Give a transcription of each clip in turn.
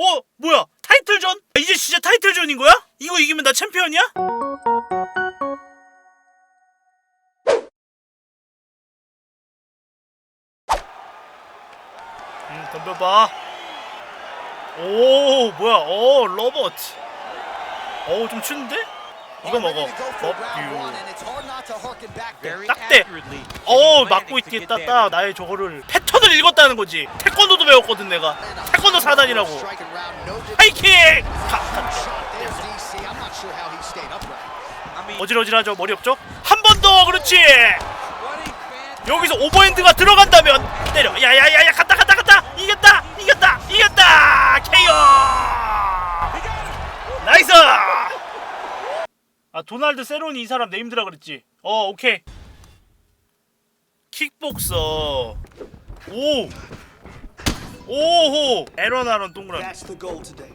어 뭐야? 타이틀전? 아, 이제 진짜 타이틀전인 거야? 이거 이기면 나 챔피언이야? 음 덤벼봐. 오 뭐야? 오 로버트 어좀 추운데? 이거 먹어. 법규 딱대. 어 맞고 있겠다 딱. 나의 저거를 패턴을 읽었다는 거지. 태권도도 배웠거든 내가 태권도 4단이라고. 하이킥. 어질어질하죠? 머리 없죠? 한 번 더! 그렇지! 여기서 오버핸드가 들어간다면 때려. 야야야야 갔다 갔다 갔다! 이겼다! 이겼다! 이겼다! KO 나이스! 아 도날드 세론이 이 사람 네임드라 그랬지. 어 오케이. 킥복서. 오 오호! 에런 아런 동그라미.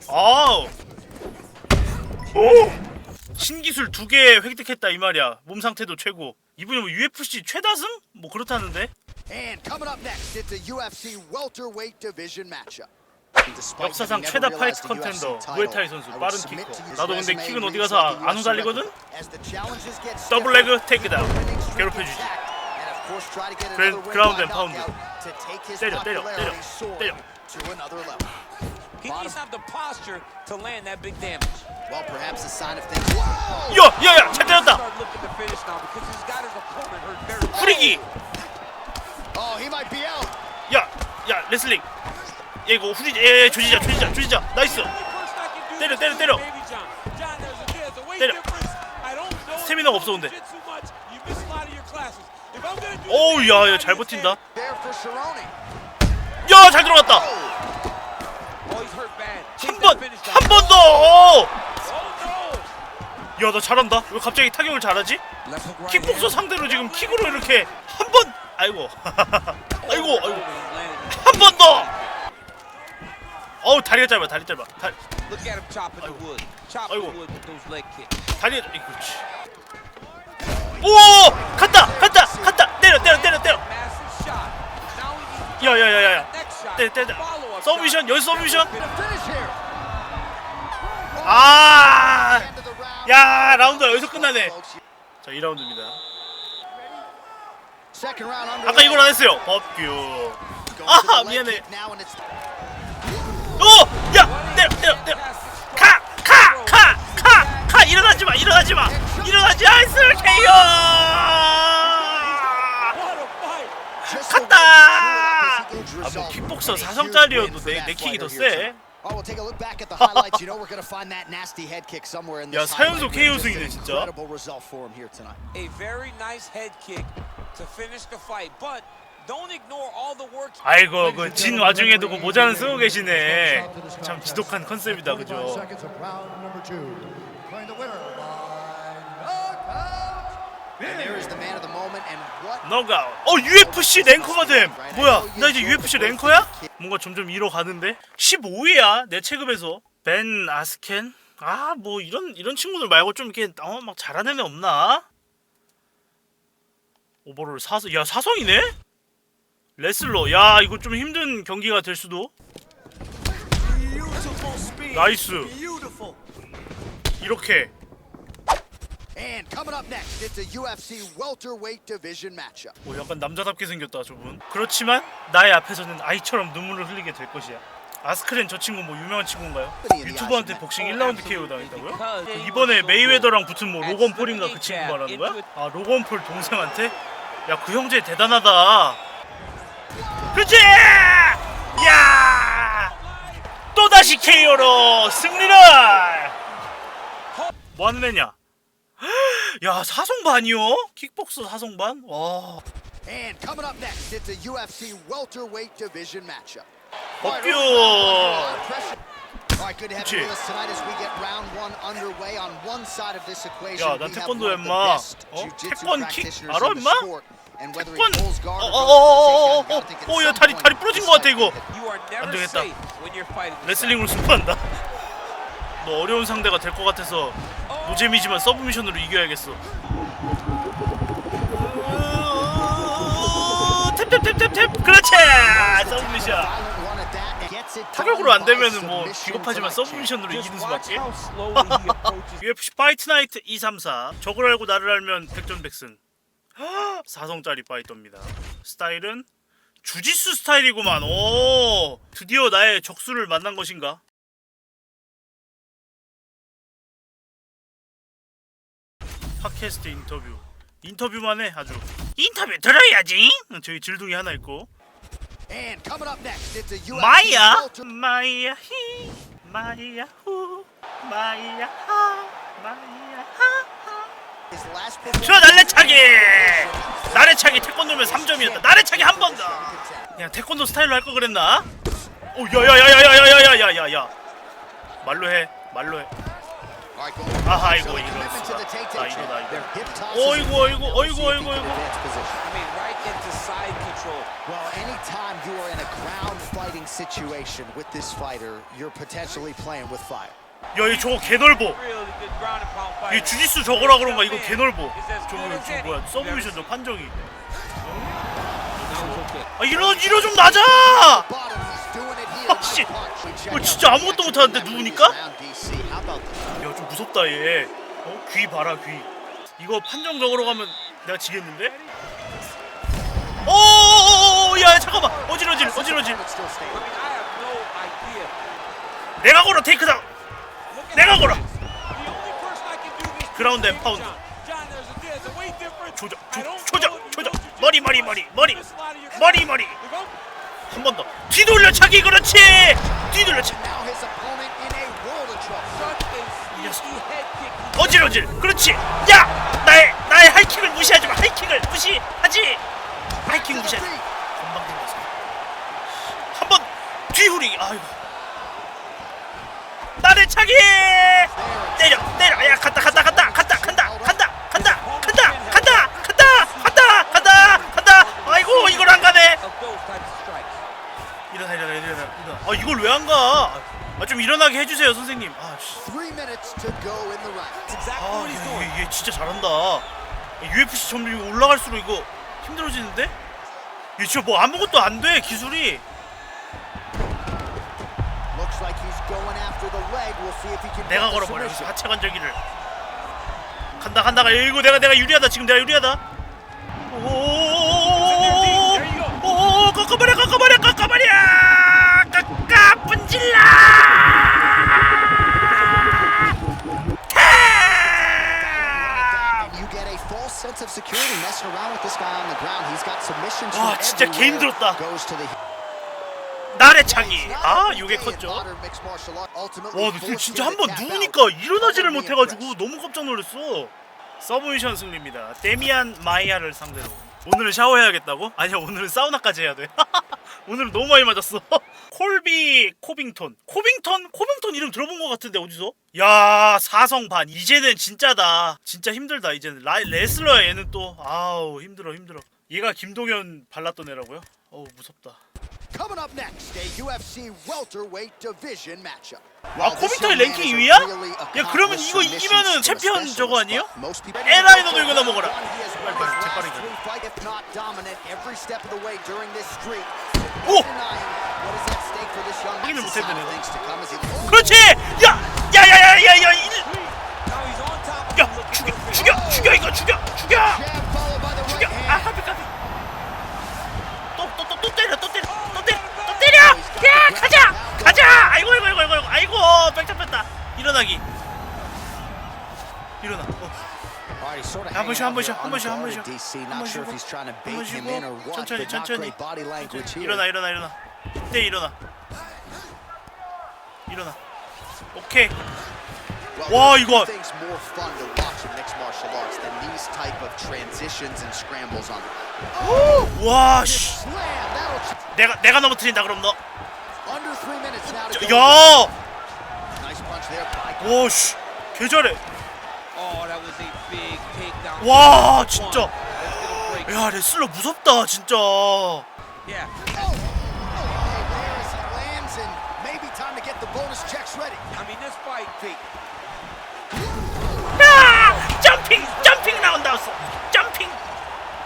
아우! 오! 신기술 두 개 획득했다 이 말이야. 몸 상태도 최고. 이분이 뭐 UFC 최다승? 뭐 그렇다는데. 역사상 최다 파이트 컨텐더 무에타이 선수 빠른 키커. 나도 근데 킥은 어디 가서 안 후달리거든? 더블 레그 테이크다운 괴롭혀주지 그래, 그라운드 앤 파운드. 때려, 때려, 때려, 때려. He needs to have the posture to land that big damage. Well, perhaps a sign of things. Whoa! 야 야 야 잘 때렸다 Start looking to finish now because he's got his opponent hurt very bad. 후리기 Oh, he might be out. 야 야 레슬링 야 이거 후리 에 조지자 조지자 조지자 나이스 때려, 때려, 때려. 때려. 스태미나가 없어, 근데. 어우 야야 잘 버틴다. 야 잘 들어갔다. 한 번 한 번 더. 야 나 잘한다. 왜 갑자기 타격을 잘하지? 킥복서 상대로 지금 킥으로 이렇게 한 번. 아이고. 아이고 아이고. 한 번 더. 어우 다리가 짧아 다리 짧아. 다, Look at him chopping the wood. Chopping 아이고. kicks. 다리가 이 그렇지. 오 갔다 갔다 때려 때려 때려 때려 야야야야야. 때려 때려 서브미션 여기 서브미션 The finish here. 아 End of the round. 야 라운드가 여기서 끝나네 자 2라운드입니다 Second round underway. 아까 이걸 안 했어요 법규 leg 미안해. 오! 야! 때려 때려 때려 가! 가! 가! 가! 가! 일어나지 마! 일어나지 마! 일어나지 않았어! KO! What a fight. just the 갔다! way he drew up 아, his 뭐 result. 킥복서 And a huge 4성짜리여도 win for 내, 내 킥이 더 세. Oh, 야, 사연속. KO 승이네, 진짜. 아이고 그 진 와중에도 그 모자는 쓰고 계시네. 참 지독한 컨셉이다 그죠? 너가 어 UFC 랭커가 됨. 뭐야? 나 이제 UFC 랭커야? 뭔가 점점 잃어가는데 15위야 내 체급에서. 벤 아스켄? 아 뭐 이런 이런 친구들 말고 좀 이렇게 어, 막 잘하는 애 없나? 오버롤 사성 야 사성이네? 레슬러 야 이거 좀 힘든 경기가 될 수도. 나이스. 이렇게 And coming up next, it's a UFC welterweight division matchup. 오, 약간 남자답게 생겼다 저분. 그렇지만 나의 앞에서는 아이처럼 눈물을 흘리게 될 것이야. 아스크렌 저 친구 뭐 유명한 친구인가요? 유튜버한테 복싱 1라운드 KO 당했다고요? 그 이번에 메이웨더랑 붙은 뭐 로건 폴인가 그 친구 말하는 거야? 아 로건 폴 동생한테? 야 그 형제 대단하다. 그치? 야! 또다시 KO로 승리를! 뭐 하는 애냐? 야 사성반이요? 킥복서 사성반? 와 And coming up next, it's a UFC welterweight division matchup. 법규 equation, 야, 나 the 임마. 어? 태권 킥 알아, 임마? 태권 pulls guard or goes for the takedown, you 어어어어어어 gotta think at 어, 야 다리 다리 부러진 것 같아 이거 never 되겠다. 레슬링으로 승부한다 너 어려운 상대가 될 것 같아서 무잼이지만 서브미션으로 이겨야겠어. 탭탭탭탭탭. 그렇지! 서브미션. 타격으로 안 되면은 뭐 비겁하지만 서브미션으로 이기는 수밖에. UFC 파이트 나이트 234 적을 알고 나를 알면 백전백승. 4성짜리 파이터입니다. 스타일은 주짓수 스타일이구만. 오! 드디어 나의 적수를 만난 것인가? 팟캐스트 인터뷰. 인터뷰만 해 아주. 인터뷰 들어야지! 저기 질둥이 하나 있고. 마이야? 마이야 히 마이야 후 마이야 하 마이야 하하. 저 날래차기! 날래차기 태권도면 3점이었다. 날래차기 한 번더 야 태권도 스타일로 할 거 그랬나? 오 야야야야야야야야야야. 말로 해 말로 해. 아, 아이고 이거 아, 이거 나 이거. 어이구 어이구 어이구 어이구 어이구. Well, anytime you are in a ground fighting situation with this fighter, you're potentially playing with fire. 야, 이 저거 개넓어. 이 주짓수 저거라 그런가? 이거 개넓어. 저거 저 뭐야? 서브미션 저 판정이. 아 이러 이러 좀 낮아. 아씨, 뭐 진짜 아무것도 못하는데 누우니까? 무섭다 얘. 어? 귀 봐라 귀. 이거 판정적으로 가면 내가 지겠는데? 어, 어, 어, 오, 야 잠깐만 어지러질 어지러질. 내가 걸어 테이크다. 내가 걸어. 그라운드 앤 파운드. 조져 조져 조져 머리 머리 머리 머리 머리 머리 한 번 더 뒤돌려 차기 그렇지 뒤돌려 차기. 어질어질 그렇지 야 나의 나의 하이킥을 무시하지 마 하이킥을 무시하지 하이킥 무시하지 한번 뒤후리 아유 나의 차기 때려 때려 야 갔다 갔다 갔다 갔다 간다 간다 간다 간다 간다 간다 간다 간다 간다 아이고 이걸 안 가네 일어나 일어나 일어나 일어나 아 이걸 왜 안 가? 아, 좀 일어나게 해주세요 선생님 아, 씨. Three minutes to go in the round. That's exactly 아 what he's doing. 얘, 얘 진짜 잘한다 UFC 점점 이거 올라갈수록 이거 힘들어지는데? 얘 진짜 뭐 아무것도 안 돼 기술이 Looks like he's going after the leg. We'll see if he can. 내가 break the 걸어버려 submission. 하체 관절기를 간다 간다 가 이거 내가 내가 유리하다 지금 내가 유리하다 오오오오오오오오오 깎아버려 깎아버려 진짜 개. 힘들었다. 나래차기. 아, 요게 컸죠. 와, 와, 근데 진짜 한 번 누우니까 일어나지를 못해가지고 너무 깜짝 놀랐어. 서브미션 승리입니다. 데미안 마이아를 상대로. 오늘은 샤워해야겠다고? 아니야, 오늘은 사우나까지 해야 돼. 오늘은 너무 많이 맞았어. 콜비 코빙턴. 코빙턴? 코빙턴 이름 들어본 것 같은데 어디서? 야, 사성 반. 이제는 진짜다. 진짜 힘들다. 이제는 라, 레슬러야 얘는 또. 아우 힘들어 힘들어. 얘가 김동현 발랐던 애라고요? 어우 무섭다. Coming up next, a UFC welterweight division matchup. 아, 코빙턴이 랭킹 2위야? 야, 그러면 이거 이기면은 챔피언 저거 아니에요? 에라이너도 이거 넘어가라. 재빠르게. 오! 확인을 못했네. 그렇지! 야! 야야야야야! 야! 죽여! 죽여! 죽여 이거! 죽여! 아 까비 까비! 또또 또 또 때려 또 때려 또 때려 또 때려! 야 가자! 가자! 아이고 아이고 아이고 아이고 아이고 백 잡혔다 일어나기 일어나 어. 한 번씩, 한 번씩, 한 번씩, 한 번씩. 한번 쉬고, 한번 쉬고, 천천히, 천천히. 일어나 일어나 일어나 이때 일어나 일어나 오케이 와, 이거. 와씨 내가 내가 넘어뜨린다 그럼 너 under three minutes now to 저- go. 야! 와씨 개잘해 Oh. 와. 진짜. 야 레슬러 무섭다 진짜. Oh, oh. 아! 점핑 점핑 나온다 점핑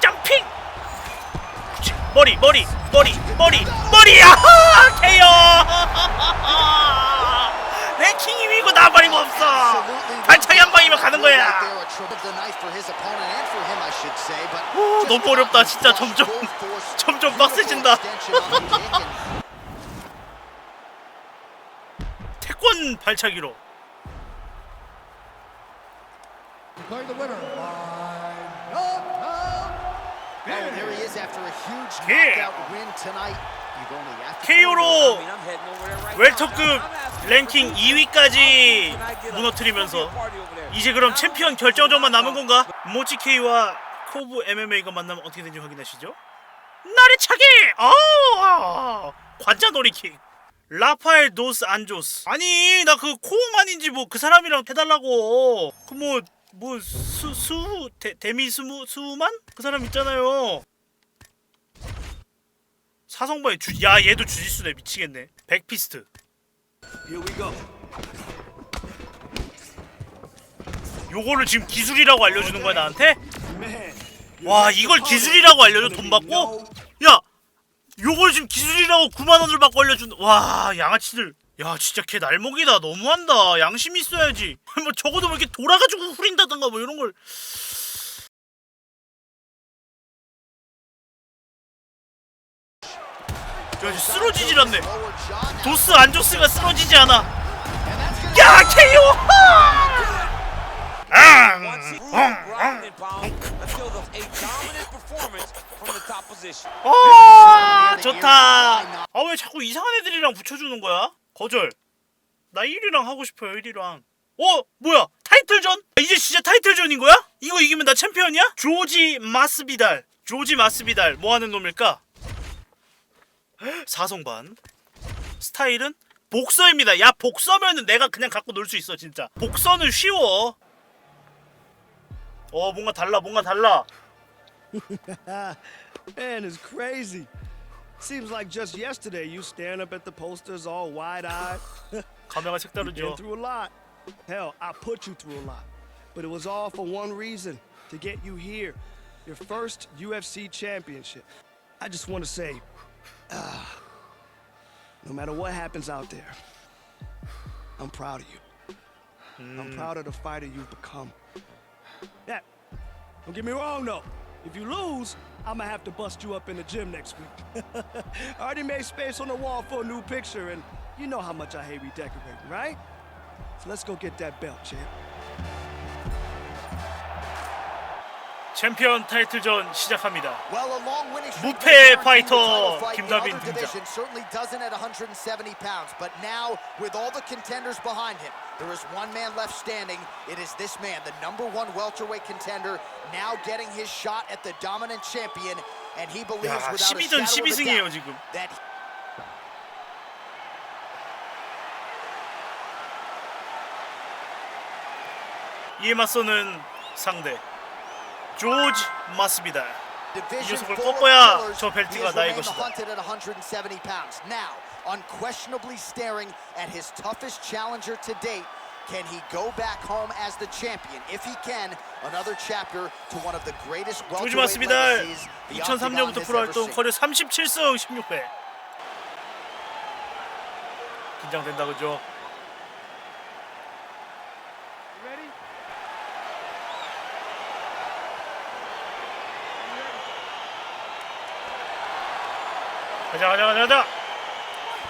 점핑 머리 머리 머리 머리 머리야 케이오 랭킹 2위고 나발이고 없어. 발차기 한 방이면 가는 거야. 오, 너무 어렵다, 진짜. 점점- 점점 빡세진다. 태권 발차기로 to KO로. 웰터급 랭킹 for 2위까지 Can I get a- 무너뜨리면서. 이제 그럼 챔피언 결정전만 남은 건가? 모치 K와 코브 MMA가 만나면 어떻게 되는지 확인하시죠. 나를 차기! 어! 관자 놀이킥. 라파엘 도스 안조스. 아니 나 그 코우만인지 뭐 그 사람이랑 해달라고. 그뭐 뭐 수수 데미 스무 수만 그 사람 있잖아요. 사성바의 주. 야 얘도 주짓수네 미치겠네. 백피스트. 요거를 지금 기술이라고 알려주는 거야 나한테? 와 이걸 기술이라고 알려줘 돈 받고? 야 요걸 지금 기술이라고 9만 원을 받고 알려준 와 양아치들 야 진짜 걔 날먹이다 너무한다 양심 있어야지 뭐 적어도 뭐 이렇게 돌아가지고 후린다던가 뭐 이런 걸 야, 쓰러지질 않네. 도스 안조스가 쓰러지지 않아. 야, position. 아 좋다. 아 왜 자꾸 이상한 애들이랑 붙여주는 거야? 거절. 나 1위랑 하고 싶어요 1위랑. 어 뭐야 타이틀전? 이제 진짜 타이틀전인 거야? 이거 이기면 나 챔피언이야? 조지 마스비달. 조지 마스비달 뭐 하는 놈일까? 사성반. 스타일은 복서입니다. 야 복서면은 내가 그냥 갖고 놀 수 있어 진짜. 복서는 쉬워. 어 뭔가 달라 뭔가 달라. Man, it's crazy. Seems like just yesterday you staring up at the posters all wide-eyed. 감회가 Been 색다르죠. through a lot. Hell, I put you through a lot. But it was all for one reason, to get you here. Your first UFC championship. I just want to say, ah, no matter what happens out there, I'm proud of you. I'm proud of the fighter you've become. Yeah, don't get me wrong though. If you lose, I'm gonna have to bust you up in the gym next week. I already made space on the wall for a new picture, and you know how much I hate redecorating, right? So let's go get that belt, champ. 챔피언 타이틀전 시작합니다. 무패 파이터 the title fight. The 김다빈 other 등장. division certainly doesn't at 170 pounds, but now with all the contenders behind him, there is one man left standing. It is this man, the number one welterweight contender, now getting his shot at the dominant champion, and he believes 야, without a 12전 shadow of a 12승이에요 doubt 지금. that 이에 맞서는 상대 조지 마스비다. division 녀석을 꺾어야 저 벨트가 나의 것이다. hunted at 170 pounds. Now, unquestionably staring at his toughest challenger to date. Can he go back home as the champion? If he can, another chapter to one of the greatest welterweight legacies the Octagon 2003년부터 has 프로 활동. 커리어 37승 16패. 긴장된다 그죠? 가자 가자 가자 가자.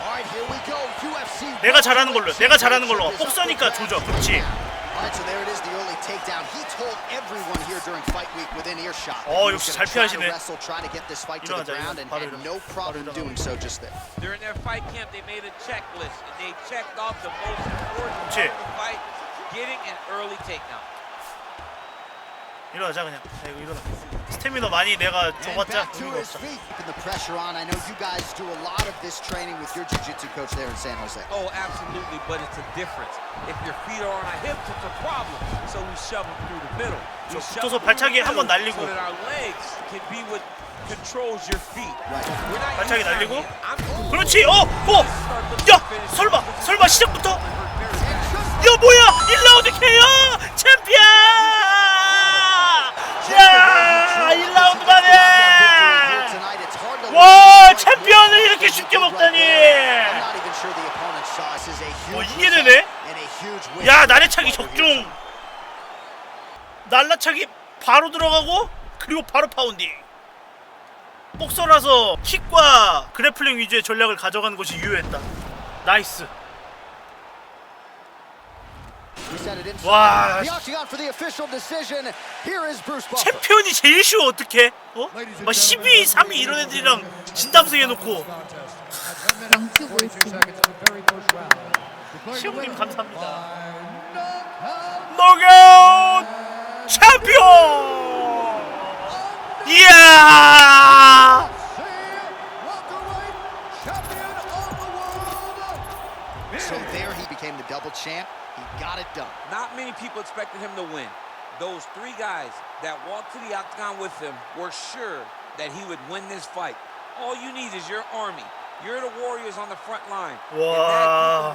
All right, here we go. UFC 내가 잘하는 걸로, welterweight 내가 잘하는 걸로. championship is 복서니까 up for 조져, grabs 그렇지. now. All right, so there it is, the early takedown. He told everyone here during fight week within earshot. that 어, he was 역시 gonna 잘 try to 피하시네. wrestle, try to get this fight to the 일어나자, ground, 일어나. and 바로 had 일어나. no problem 바로 일어나. doing so just there. During their fight camp, they made a checklist and they checked off the most important 그렇지. 일어나자 그냥. 야, 이거 일어나. 스태미너 많이 내가 줘봤자 back to 의미가 his 없어. feet. Keeping the pressure on. I know you guys do a lot of this training with your jiu-jitsu coach there in San Jose. Oh, absolutely, but it's a difference. If your feet are on our hips, it's a problem. So we shove them through the middle. We 저 shove 붙어서 발차기 the 한번 middle 날리고. So that our legs can be what controls your feet. Right. We're not 발차기 using our 날리고. I'm 그렇지. 어, 어. 야, 설마, 설마 시작부터? 야 뭐야 1라운드 KO 챔피 언야 1라운드 만에. 와 챔피언을 이렇게 쉽게 먹다니. 뭐 이게 되네? 야 here. 적중. 날라차기 바로 들어가고 그리고 바로 파운딩. 복서라서 킥과 그래플링 위주의 전략을 가져가는 것이 유효했다. 나이스 We set it inside. 와 The octagon for the official decision. Here is Bruce Buffer. 챔피언이 제일 쉬워 어떡해 어? 막 12, 3위 이런 애들이랑 진담승 해놓고 Minutes, 42 seconds in the very first round. Declaring the 시험님 winner 감사합니다. 노가웃 챔피언 이야. So there he became the double champ. Got it done. Not many people expected him to win. Those three guys that walked to the octagon with him were sure that he would win this fight. All you need is your army. You're the warriors on the front line. 와.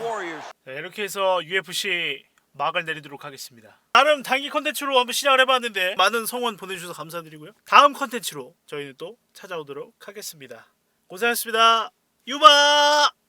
자, 이렇게 해서 UFC 막을 내리도록 하겠습니다. 나름 단기 컨텐츠로 한번 시작을 해봤는데 많은 성원 보내주셔서 감사드리고요. 다음 컨텐츠로 저희는 또 찾아오도록 하겠습니다. 고생하셨습니다. 유바!